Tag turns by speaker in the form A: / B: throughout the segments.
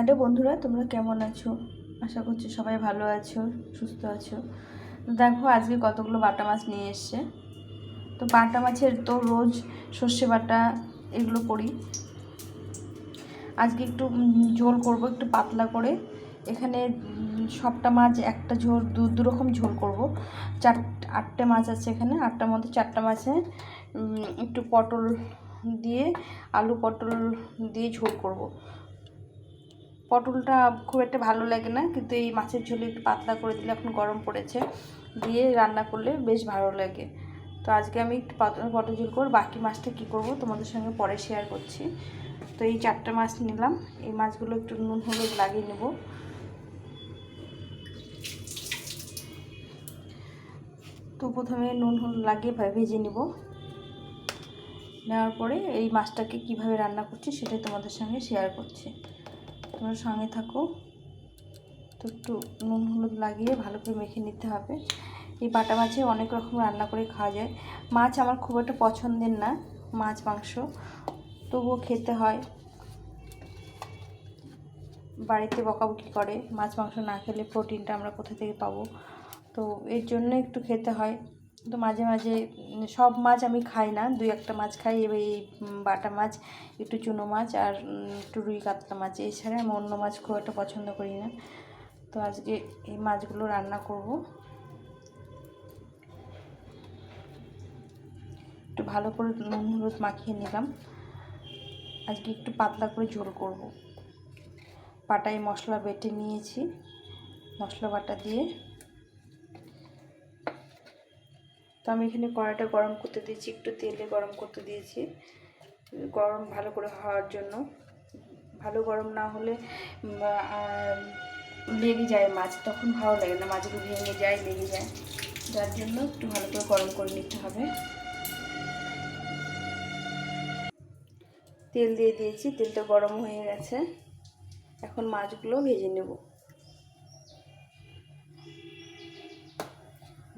A: Hello বন্ধুরা, তোমরা কেমন আছো? আশা করছি সবাই ভালো আছো, সুস্থ আছো। দেখো, আজকে কতগুলো বাটা মাছ নিয়ে এসছে। তো বাটা মাছের তো রোজ সর্ষে বাটা এগুলো করি। আজকে একটু ঝোল করব, একটু পাতলা করে। এখানে সবটা মাছ, একটা ঝোল, দু দু রকম ঝোল করব। চার, আটটা মাছ আছে এখানে, আটটার মধ্যে চারটা মাছে একটু পটল দিয়ে, আলু পটল দিয়ে ঝোল করব। পটলটা খুব একটা ভালো লাগে না, কিন্তু এই মাছের ঝোলে একটু পাতলা করে দিলে এখন গরম পড়েছে, দিয়ে রান্না করলে বেশ ভালো লাগে। তো আজকে আমি একটু পটল ঝোল করব, বাকি মাছটা কী করব তোমাদের সঙ্গে পরে শেয়ার করছি। তো এই চারটে মাছ নিলাম, এই মাছগুলো একটু নুন হলুদ লাগিয়ে নেব। তো প্রথমে নুন হলুদ লাগিয়ে ভেজে নেব। নেওয়ার পরে এই মাছটাকে কীভাবে রান্না করছি সেটাই তোমাদের সঙ্গে শেয়ার করছি। তোমরা সঙ্গে থাকো। তো একটু নুন হলুদ লাগিয়ে ভালো করে মেখে নিতে হবে। এই বাটা মাছে অনেক রকম রান্না করে খাওয়া যায়। মাছ আমার খুব একটা পছন্দের না, মাছ, মাংস। তবুও খেতে হয়। বাড়িতে বকাবকি করে, মাছ, মাংস না খেলে প্রোটিনটা আমরা কোথা থেকে পাবো? তো এর জন্য একটু খেতে হয়। তো মাঝে মাঝে সব মাছ আমি খাই না। দুই একটা মাছ খাই, এবার এই বাটা মাছ, একটু চুনো মাছ আর একটু রুই কাতলা মাছ। এছাড়া আমি অন্য মাছ খুব একটা পছন্দ করি না। তো আজকে এই মাছগুলো রান্না করব। একটু ভালো করে নুন হলুদ মাখিয়ে নিলাম। আজকে একটু পাতলা করে ঝোল করব। পাটায় মশলা বেটে নিয়েছি, মশলা বাটা দিয়ে। আমি এখানে কড়াইটা গরম করতে দিয়েছি, একটু তেলে গরম করতে দিয়েছি। গরম ভালো করে হওয়ার জন্য। ভালো গরম না হলে লেগে যায় মাছ, তখন ভালো লাগে না। মাছগুলো ভেঙে যায়, লেগে যায়। যার জন্য একটু ভালো করে গরম করে নিতে হবে। তেল দিয়ে দিয়েছি, তেলটা গরম হয়ে গেছে। এখন মাছগুলো ভেজে নেব।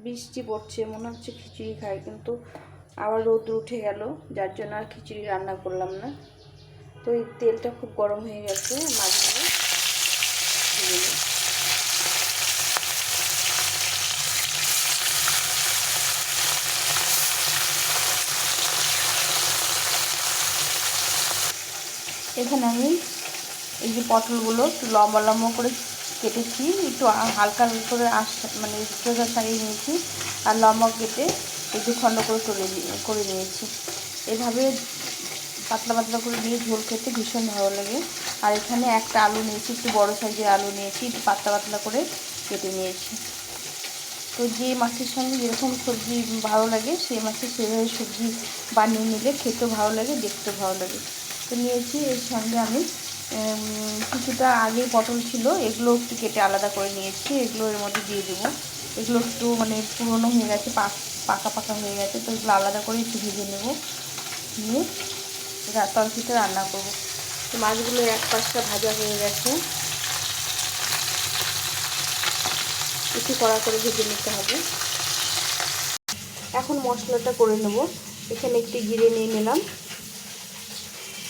A: বৃষ্টি পড়ছে, মনে হচ্ছে খিচুড়ি খাই কিন্তু আবার রোদ উঠে গেল, যার জন্য আর খিচুড়ি রান্না করলাম না। তো এই তেলটা খুব গরম হয়ে গেছে মাছগুলো এখানে আমি এই যে পটলগুলো লম্বা লম্বা করে কেটেছি, একটু হালকা করে আস মানে সোজা সারিয়ে নিয়েছি আর লম্বা কেটে একটু খণ্ড করে তুলে করে নিয়েছি। এভাবে পাতলা পাতলা করে দিয়ে ঝোল খেতে ভীষণ ভালো লাগে। আর এখানে একটা আলু নিয়েছি, একটু বড় সাইজের আলু নিয়েছি, একটু পাতলা পাতলা করে কেটে নিয়েছি। তো যে মাছের সঙ্গে যেরকম সবজি ভালো লাগে, সেই মাছের সেভাবে সবজি বানিয়ে নিলে খেতেও ভালো লাগে, দেখতেও ভালো লাগে। তো নিয়েছি, এর সঙ্গে আমি কিছুটা আগে পটল ছিল, এগুলো একটু কেটে আলাদা করে নিয়েছি, এগুলো এর মধ্যে দিয়ে দেবো। এগুলো একটু মানে পুরনো হয়ে গেছে, পাক পাকা হয়ে গেছে, তো এগুলো আলাদা করে একটু ভেজে নেব। নিয়ে তরকারিটা রান্না করব। তো মাছগুলো এক পাশটা ভাজা হয়ে গেছে। একটু কড়া করে ভেজে নিতে হবে। এখন মশলাটা করে নেব। এখানে একটি জিরে নিয়ে নিলাম।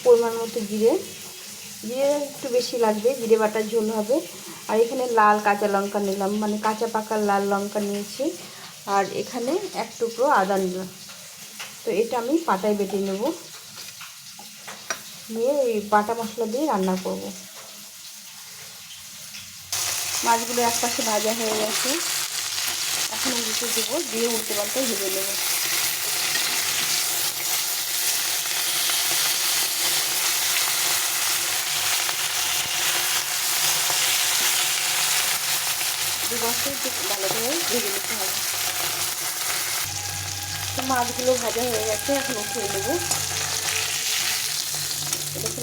A: পরিমাণ মতো জিরে। জিরে একটু বেশি লাগবে, জিরে বাটার ঝোল হবে। আর এখানে লাল কাঁচা লঙ্কা নিলাম মানে কাঁচা পাকা লাল লঙ্কা নিয়েছি। আর এখানে এক টুকরো আদা নিলাম। তো এটা আমি পাটায় বেটে নেব। নিয়ে এই বাটা মশলা দিয়ে রান্না করব। মাছগুলো এক পাশে ভাজা হয়ে গেছে। এখন উল্টে দেবো, দিয়ে উল্টে পাল্টে ভেজে নেব। একটু ভালো করে ভেজে নিতে হবে। মাছগুলো ভাজা হয়ে গেছে, এখন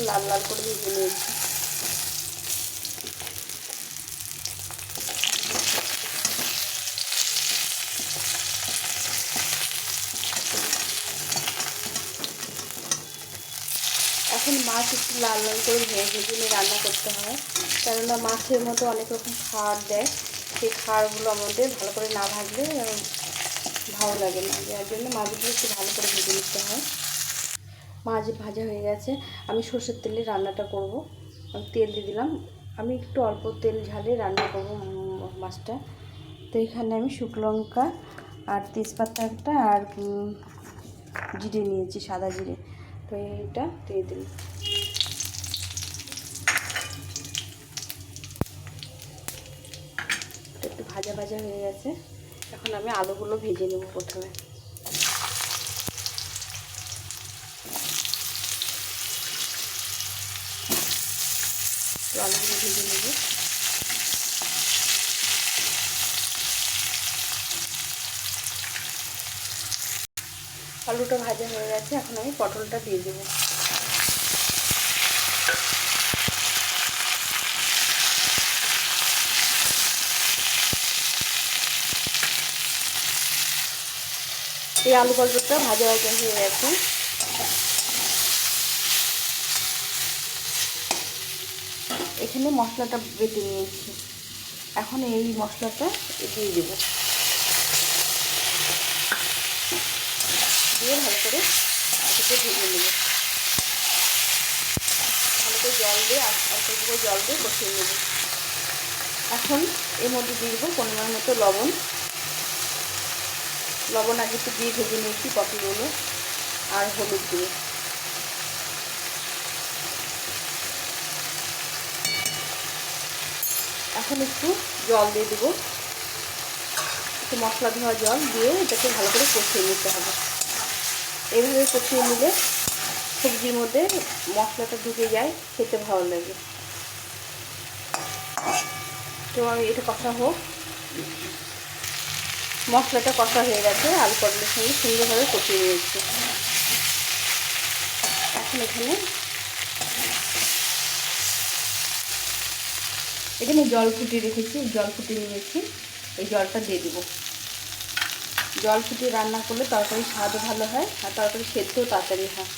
A: লাল লাল করে ভেজে নিয়েছি। এখন মাছ একটু লাল লাল করে ভেজে ভেজে রান্না করতে হয়, কেননা মাছের মতো অনেক রকম খাবার দেয়। সেই খাবারগুলো আমাদের ভালো করে না ভাজলে ভালো লাগে না। যার জন্য মাছগুলো একটু ভালো করে ভেজে নিতে হয়। মাছ ভাজা হয়ে গেছে। আমি সর্ষের তেলে রান্নাটা করব। আমি তেল দিয়ে দিলাম। আমি একটু অল্প তেল ঝালে রান্না করব মাছটা। তো এখানে আমি শুকনো লঙ্কা আর তেজপাতা একটা আর জিরে নিয়েছি, সাদা জিরে। তো এইটা দিয়ে দিন এটা একটু ভাজা ভাজা হয়ে গেছে। এখন আমি আলুগুলো ভেজে নেব প্রথমে। আলুগুলো ভেজে নেব। আলুটা ভাজা হয়ে গেছে, এখন আমি পটলটা দিয়ে দেবো। এই আলু পটলটা ভাজা ভাজা হয়ে গেছে। এখানে মশলাটা বেটে নিয়েছি। এখন এই মশলাটা দিয়ে দেবো। দিয়ে ভালো করে এটাকে ভেজে নেব। ভালো করে জল দিয়ে অল্প করে জল দিয়ে কষিয়ে নেব। এখন এর মধ্যে দিয়ে দেবো পরিমাণ মতো লবণ। লবণ আগে একটু দিয়ে ভেজে নিয়েছি পটলগুলো আর হলুদ দিয়ে। এখন একটু জল দিয়ে দেবো। একটু মশলা ধোয়া জল দিয়ে এটাকে ভালো করে কষিয়ে নিতে হবে। এইভাবে কষিয়ে নিলে সবজির মধ্যে মশলাটা ঢুকে যায়, খেতে ভালো লাগে। তো আমি এটা কষা হোক। মশলাটা কষা হয়ে গেছে, আলু পটলের সঙ্গে সুন্দরভাবে কষিয়ে নিয়েছি। এখন এখানে এখানে জল ফুটিয়ে রেখেছি, জল ফুটিয়ে নিয়েছি, এই জলটা দিয়ে দেবো। জল ফুটিয়ে রান্না করলে তরকারি স্বাদও ভালো হয় আর তরকারি সেদ্ধও তাড়াতাড়ি হয়।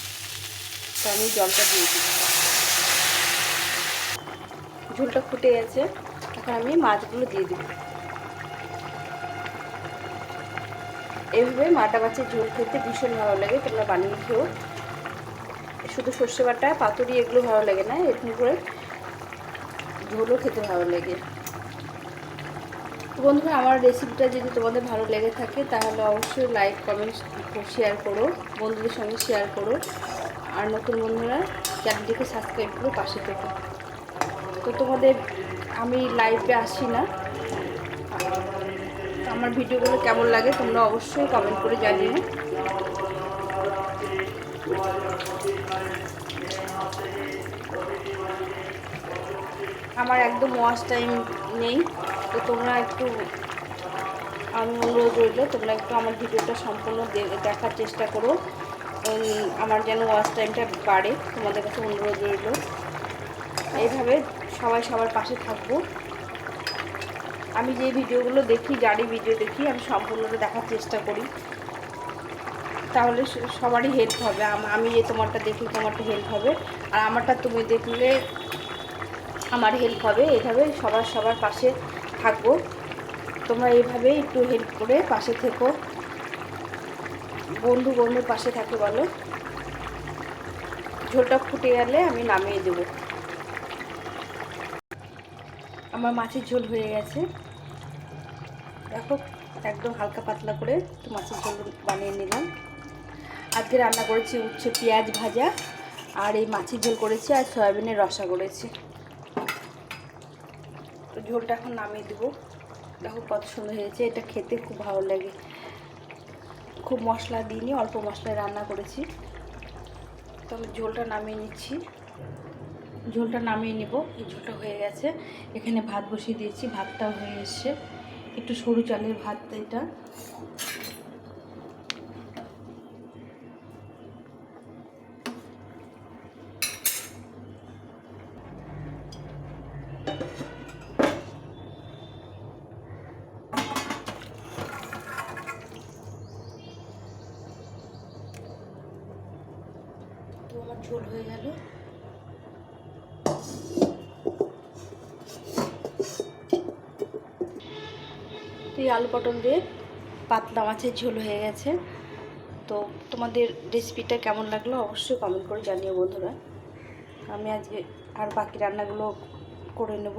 A: তো আমি জলটা দিয়ে দিই। ঝোলটা ফুটে গেছে, এখন আমি মাছগুলো দিয়ে দিব। এইভাবে মাটা মাছের ঝোল খেতে ভীষণ ভালো লাগে, তোমরা বানিয়ে খেও। শুধু সর্ষে বাটা, পাতুরি এগুলো ভালো লাগে না, এরকম করে ঝোলও খেতে ভালো লাগে। বন্ধুরা, আমার রেসিপিটা যদি তোমাদের ভালো লেগে থাকে, তাহলে অবশ্যই লাইক কমেন্ট শেয়ার করো, বন্ধুদের সঙ্গে শেয়ার করো। আর নতুন বন্ধুরা চ্যানেলটিকে সাবস্ক্রাইব করে, পাশে থেকো। তো তোমাদের, আমি লাইভে আসি না। আমার ভিডিওগুলো কেমন লাগে তোমরা অবশ্যই কমেন্ট করে জানিও। আমার একদম ওয়াশ টাইম নেই, তো তোমরা একটু আমি অনুরোধ রইল, তোমরা একটু আমার ভিডিওটা সম্পূর্ণ দেখার চেষ্টা করো। আমার যেন ওয়াচ টাইমটা বাড়ে, তোমাদের কাছে অনুরোধ রইল। এইভাবে সবাই সবার পাশে থাকব। আমি যে ভিডিওগুলো দেখি যারই ভিডিও দেখি, আমি সম্পূর্ণটা দেখার চেষ্টা করি। তাহলে সবারই হেল্প হবে। আমি যে তোমারটা দেখি, তোমারটা হেল্প হবে। আর আমারটা তুমি দেখলে আমার হেল্প হবে। এইভাবে সবার সবার পাশে থাকব। তোমরা এইভাবে একটু হেল্প করে পাশে থেকো। বন্ধু বন্ধুর পাশে থাকে বলো। ঝোলটা ফুটে গেলে আমি নামিয়ে দেব। আমার মাছের ঝোল হয়ে গেছে। দেখো, একদম হালকা পাতলা করে একটু মাছের ঝোল বানিয়ে নিলাম। আজকে রান্না করেছি উচ্ছে পেঁয়াজ ভাজা, আর এই মাছের ঝোল করেছি আর সয়াবিনের রসা করেছি। তো ঝোলটা এখন নামিয়ে দেবো। দেখো কত সুন্দর হয়েছে, এটা খেতে খুব ভালো লাগে। খুব মশলা দিইনি, অল্প মশলায় রান্না করেছি। তো আমি ঝোলটা নামিয়ে নিচ্ছি। ঝোলটা নামিয়ে নিব, এই ঝোলটা হয়ে গেছে। এখানে ভাত বসিয়ে দিয়েছি ভাতটা হয়ে এসছে। একটু সরু চালের ভাত এটা। আমার ঝোল হয়ে গেল। দিয়ে আলু পটল দিয়ে পাতলা মাছের ঝোল হয়ে গেছে। তো তোমাদের রেসিপিটা কেমন লাগল অবশ্যই কমেন্ট করে জানিও বন্ধুরা। আমি আজকে আর বাকি রান্নাগুলো করে নেব।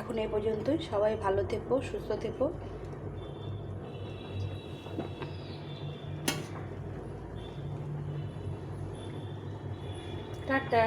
A: এখন এই পর্যন্ত সবাই ভালো থেকো, সুস্থ থেকো। টাটা।